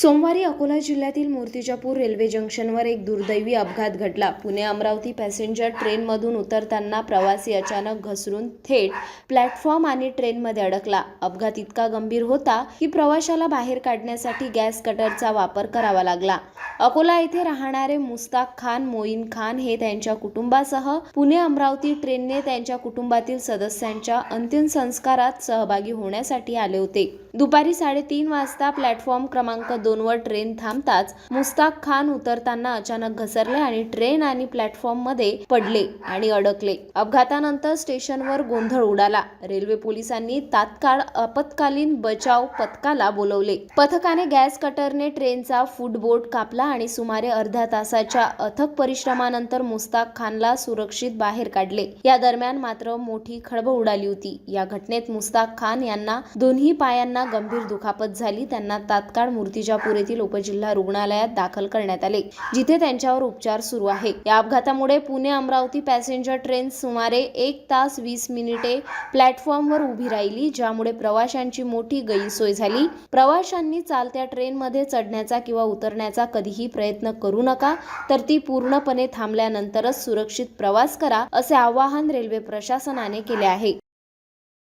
सोमवारी अकोला जिल्ह्यातील मूर्तिजापूर रेल्वे जंक्शनवर एक दुर्दैवी अपघात घडला. पुणे अमरावती पॅसेंजर ट्रेनमधून उतरताना प्रवासी अचानक घसरून थेट प्लॅटफॉर्म आणि ट्रेनमध्ये अडकला. अपघात इतका गंभीर होता की प्रवाशाला बाहेर काढण्यासाठी गॅस कटरचा वापर करावा लागला. अकोला येथे राहणारे मुस्ताक खान मोईन खान हे त्यांच्या कुटुंबासह पुणे अमरावती ट्रेनने त्यांच्या कुटुंबातील सदस्यांच्या अंतिम संस्कारात सहभागी होण्यासाठी आले होते. दुपारी साडेतीन वाजता प्लॅटफॉर्म क्रमांक दोन दोनवर ट्रेन थांबताच मुस्ताक खान उतरताना अचानक घसरले आणि ट्रेन आणि प्लॅटफॉर्ममध्ये पडले आणि अडकले. अपघातानंतर स्टेशनवर गोंधळ उडाला. रेल्वे पोलिसांनी तात्काळ आपत्कालीन बचाव पथकाला बोलवले. पथकाने गॅस कटरने ट्रेनचा फुटबोर्ड कापला आणि सुमारे अर्ध्या तासाच्या अथक परिश्रमानंतर मुस्ताक खानला सुरक्षित बाहेर काढले. या दरम्यान मात्र मोठी खळबळ उडाली होती. या घटनेत मुस्ताक खान यांना दोन्ही पायांना गंभीर दुखापत झाली. त्यांना तात्काळ सोलापूर येथील उपजिल्हा रुग्णालयात दाखल करण्यात आले जिथे त्यांच्यावर उपचार सुरू आहे. या अपघातामुळे पुणे अमरावती पॅसेंजर ट्रेन सुमारे एक तास वीस मिनिटे प्लॅटफॉर्मवर उभी राहिली ज्यामुळे प्रवाशांची मोठी गैरसोय झाली. प्रवाशांनी चालत्या ट्रेनमध्ये चढण्याचा किंवा उतरण्याचा कधीही प्रयत्न करू नका तर ती पूर्णपणे थांबल्यानंतरच सुरक्षित प्रवास करा असे आवाहन रेल्वे प्रशासनाने केले आहे.